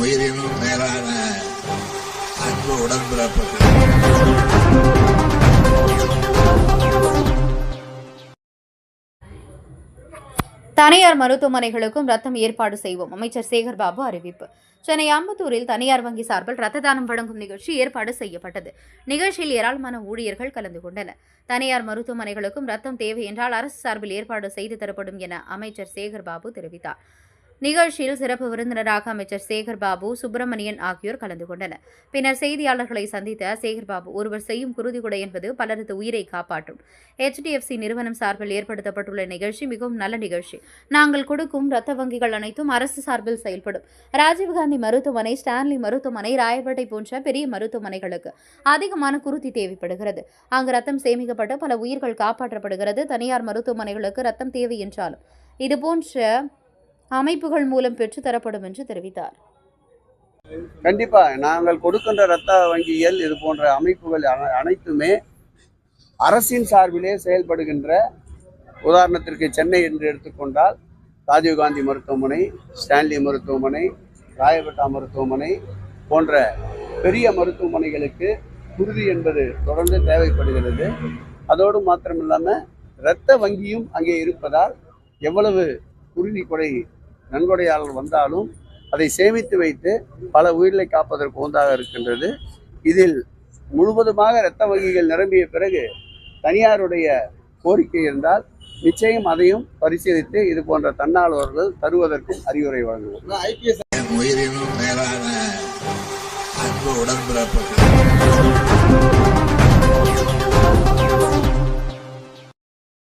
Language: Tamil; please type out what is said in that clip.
உயிரினும் மேலான அன்பு உடன்பிறப்புகள். தனியார் மருத்துவமனைகளுக்கும் ரத்தம் ஏற்பாடு செய்வோம் அமைச்சர் சேகர் பாபு அறிவிப்பு. சென்னை அம்பத்தூரில் தனியார் வங்கி சார்பில் ரத்த தானம் வழங்கும் நிகழ்ச்சி ஏற்பாடு செய்யப்பட்டது. நிகழ்ச்சியில் ஏராளமான ஊழியர்கள் கலந்து கொண்டனர். தனியார் மருத்துவமனைகளுக்கும் ரத்தம் தேவை என்றால் அரசு சார்பில் ஏற்பாடு செய்து தரப்படும் என அமைச்சர் சேகர் பாபு தெரிவித்தார். நிகழ்ச்சியில் சிறப்பு விருந்தினராக அமைச்சர் சேகர் பாபு சுப்பிரமணியன் ஆகியோர் கலந்து கொண்டனர். பின்னர் செய்தியாளர்களை சந்தித்த சேகர்பாபு ஒருவர் செய்யும் குருதிகுடை என்பது பலரது உயிரை காப்பாற்றும். ஹெச்டிஎஃப்சி நிறுவனம் சார்பில் ஏற்படுத்தப்பட்டுள்ள நிகழ்ச்சி மிகவும் நல்ல நிகழ்ச்சி. நாங்கள் கொடுக்கும் ரத்த வங்கிகள் அனைத்தும் அரசு சார்பில் செயல்படும். ராஜீவ்காந்தி மருத்துவமனை ஸ்டான்லி மருத்துவமனை ராயப்பேட்டை போன்ற பெரிய மருத்துவமனைகளுக்கு அதிகமான குருதி தேவைப்படுகிறது. அங்கு ரத்தம் சேமிக்கப்பட்டு பல உயிர்கள் காப்பாற்றப்படுகிறது. தனியார் மருத்துவமனைகளுக்கு ரத்தம் தேவை என்றாலும். இதுபோன்ற அமைப்புகள் மூலம் பெற்றுத்தரப்படும் என்று தெரிவித்தார். கண்டிப்பாக நாங்கள் கொடுக்கின்ற இரத்த வங்கிகள் இது போன்ற அமைப்புகள் அனைத்துமே அரசின் சார்பிலே செயல்படுகின்ற உதாரணத்திற்கு சென்னை என்று எடுத்துக்கொண்டால் ராஜீவ்காந்தி மருத்துவமனை ஸ்டான்லி மருத்துவமனை ராயபேட்டா மருத்துவமனை போன்ற பெரிய மருத்துவமனைகளுக்கு குருதி என்பது தொடர்ந்து தேவைப்படுகிறது. அதோடு மாத்திரமில்லாமல் இரத்த வங்கியும் அங்கே இருப்பதால் எவ்வளவு குருதி கொடை நன்கொடையாளர் வந்தாலும் அதை சேமித்து வைத்து பல உயிர்களை காப்பதற்கு உந்தாக இருக்கின்றது. இதில் முழுவதுமாக இரத்த வங்கிகள் நிரம்பிய பிறகு தனியாருடைய கோரிக்கை இருந்தால் நிச்சயம் அதையும் பரிசீலித்து இது போன்ற தன்னார்வர்கள் தருவதற்கும் அறிவுரை வழங்குவோம். என் உயிரினும் மேலான அன்பு உடன்பிறப்பு